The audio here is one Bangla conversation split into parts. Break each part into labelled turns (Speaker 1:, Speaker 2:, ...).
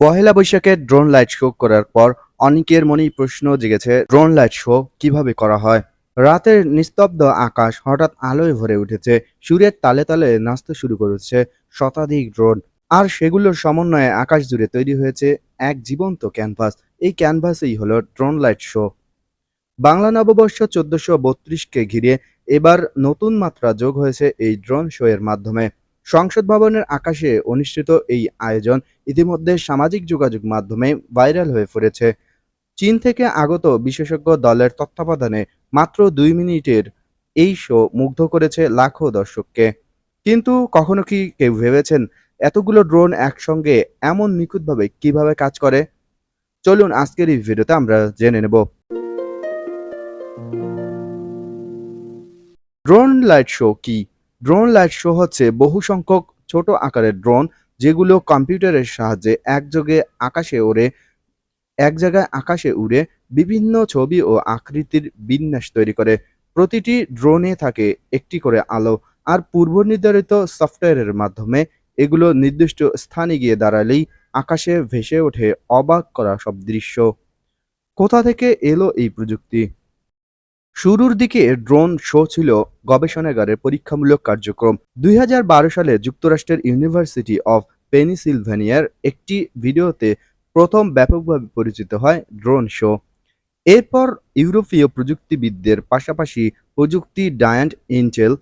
Speaker 1: পহেলা বৈশাখে ড্রোন লাইট শো করার পর অনেকের মনেই প্রশ্ন জেগেছে, ড্রোন লাইট শো কীভাবে করা হয়? রাতের নিস্তব্ধ আকাশ হঠাৎ আলোয় ভরে উঠেছে, সূর্যের তালে তালে নাচতে শুরু করেছে শতাধিক ড্রোন। আর সেগুলোর সমন্বয়ে আকাশ জুড়ে তৈরি হয়েছে এক জীবন্ত ক্যানভাস, এই ক্যানভাসেই হলো ড্রোন লাইট শো। বাংলা নববর্ষ চোদ্দশো বত্রিশকে ঘিরে এবার নতুন মাত্রা যোগ হয়েছে এই ড্রোন শো এর মাধ্যমে। সংসদ ভবনের আকাশে অনুষ্ঠিত এই আয়োজন ইতিমধ্যে সামাজিক যোগাযোগ মাধ্যমে ভাইরাল হয়ে পড়েছে। চীন থেকে আগত বিশেষজ্ঞ দলের তত্ত্বাবধানে মাত্র দুই মিনিটের এই শো মুগ্ধ করেছে লাখো দর্শককে। কিন্তু কখনো কি কেউ ভেবেছেন এতগুলো ড্রোন একসঙ্গে এমন নিখুঁতভাবে কীভাবে কাজ করে? চলুন আজকের এই ভিডিওতে আমরা জেনে নেব। ড্রোন লাইট শো কি? ড্রোন লাইট শো হচ্ছে বহু সংখ্যক ছোট আকারের ড্রোন যেগুলো কম্পিউটারের সাহায্যে একযোগে আকাশে ওড়ে, এক জায়গায় আকাশে উড়ে, বিভিন্ন ছবি ও আকৃতির বিন্যাস তৈরি করে। প্রতিটি ড্রোনে থাকে একটি করে আলো, আর পূর্ব নির্ধারিত সফটওয়্যারের মাধ্যমে এগুলো নির্দিষ্ট স্থানে গিয়ে দাঁড়ালেই আকাশে ভেসে ওঠে অবাক করা সব দৃশ্য। কোথা থেকে এলো এই প্রযুক্তি? শুরুর দিকে ড্রোন শো ছিল গবেষণাগারের পরীক্ষামূলক কার্যক্রম। দুই হাজার বারো সালে যুক্তরাষ্ট্রের ইউনিভার্সিটি অফ পেনিসিলভেনিয়ার একটি ভিডিওতে প্রথম ব্যাপকভাবে পরিচিত হয় ড্রোন শো। এরপর ইউরোপীয় প্রযুক্তিবিদদের পাশাপাশি প্রযুক্তি ডায়ান্ট ইন্টেল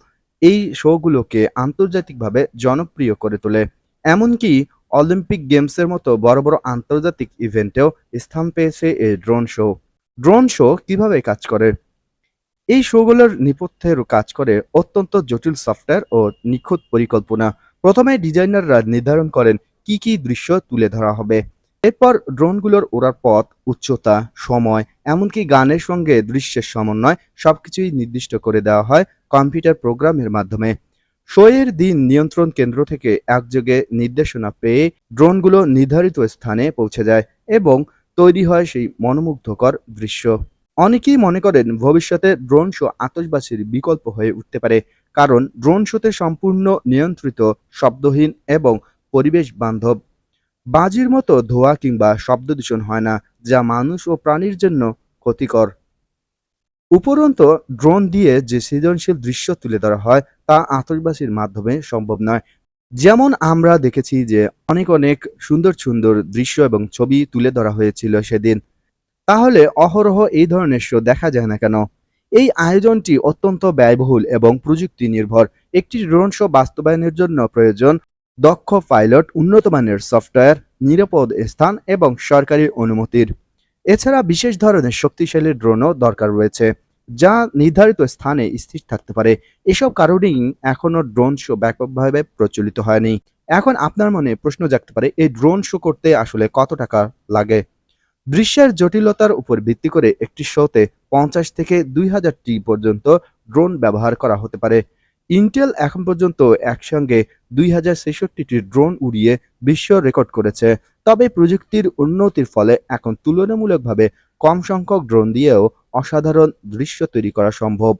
Speaker 1: এই শোগুলোকে আন্তর্জাতিকভাবে জনপ্রিয় করে তোলে। এমনকি অলিম্পিক গেমসের মতো বড় বড় আন্তর্জাতিক ইভেন্টেও স্থান পেয়েছে এই ড্রোন শো। ড্রোন শো কীভাবে কাজ করে? এই শোগুলোর নেপথ্যের কাজ করে অত্যন্ত জটিল সফটওয়্যার ও নিখুঁত পরিকল্পনা। প্রথমে ডিজাইনাররা নির্ধারণ করেন কি কি দৃশ্য তুলে ধরা হবে। এরপর ড্রোনগুলোর ওড়ার পথ, উচ্চতা, সময়, এমনকি গানের সঙ্গে দৃশ্যের সমন্বয় সবকিছুই নির্দিষ্ট করে দেওয়া হয় কম্পিউটার প্রোগ্রামের মাধ্যমে। শোয়ের দিন নিয়ন্ত্রণ কেন্দ্র থেকে একযোগে নির্দেশনা পেয়ে ড্রোনগুলো নির্ধারিত স্থানে পৌঁছে যায় এবং তৈরি হয় সেই মনোমুগ্ধকর দৃশ্য। অনেকেই মনে করেন ভবিষ্যতে ড্রোন শো আতশবাজির বিকল্প হয়ে উঠতে পারে, কারণ ড্রোন শোতে সম্পূর্ণ নিয়ন্ত্রিত, শব্দহীন এবং পরিবেশ বান্ধব। বাজির মতো ধোঁয়া কিংবা শব্দ দূষণ হয় না, যা মানুষ ও প্রাণীর জন্য ক্ষতিকর। উপরন্ত ড্রোন দিয়ে যে সৃজনশীল দৃশ্য তুলে ধরা হয়, তা আতশবাজির মাধ্যমে সম্ভব নয়। যেমন আমরা দেখেছি যে অনেক অনেক সুন্দর সুন্দর দৃশ্য এবং ছবি তুলে ধরা হয়েছিল সেদিন। তাহলে অহরহ এই ধরনের শো দেখা যায় না কেন? এই আয়োজনটি অত্যন্ত ব্যয়বহুল এবং প্রযুক্তি নির্ভর একটি ড্রোন শো বাস্তবায়নের জন্য প্রয়োজন দক্ষ পাইলট, উন্নত মানের সফটওয়্যার, নিরাপদ স্থান এবং সরকারি অনুমতির। এছাড়া বিশেষ ধরনের শক্তিশালী ড্রোনও দরকার রয়েছে, যা নির্ধারিত স্থানে স্থির থাকতে পারে। এসব কারণেই এখনও ড্রোন শো ব্যাপকভাবে প্রচলিত হয়নি। এখন আপনার মনে প্রশ্ন জাগতে পারে, এই ড্রোন শো করতে আসলে কত টাকা লাগে? দৃশ্যের জটিলতার উপর ভিত্তি করে একটি শোতে পঞ্চাশ থেকে দুই হাজারটি পর্যন্ত ড্রোন ব্যবহার করা হতে পারে। ইন্টেল এখন পর্যন্ত একসঙ্গে দুই হাজার ছেষট্টিটি ড্রোন উড়িয়ে বিশ্ব রেকর্ড করেছে। তবে প্রযুক্তির উন্নতির ফলে এখন তুলনামূলকভাবে কম সংখ্যক ড্রোন দিয়েও অসাধারণ দৃশ্য তৈরি করা সম্ভব।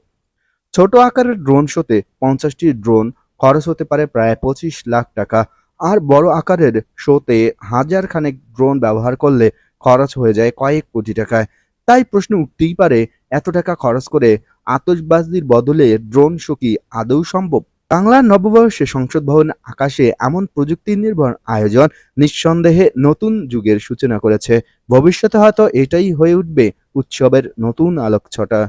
Speaker 1: ছোট আকারের ড্রোন শোতে পঞ্চাশটি ড্রোন খরচ হতে পারে প্রায় পঁচিশ লাখ টাকা। আর বড় আকারের শোতে হাজার খানেক ড্রোন ব্যবহার করলে খরচ হয়ে যায় কয়েক কোটি টাকায়। তাই প্রশ্ন উঠতেই পারে, এত টাকা খরচ করে আতশবাজির বদলে ড্রোন শো আদৌ সম্ভব? বাংলার নববর্ষে সংসদ ভবন আকাশে এমন প্রযুক্তি নির্ভর আয়োজন নিঃসন্দেহে নতুন যুগের সূচনা করেছে। ভবিষ্যতে হয়তো এটাই হয়ে উঠবে উৎসবের নতুন আলোকছটা।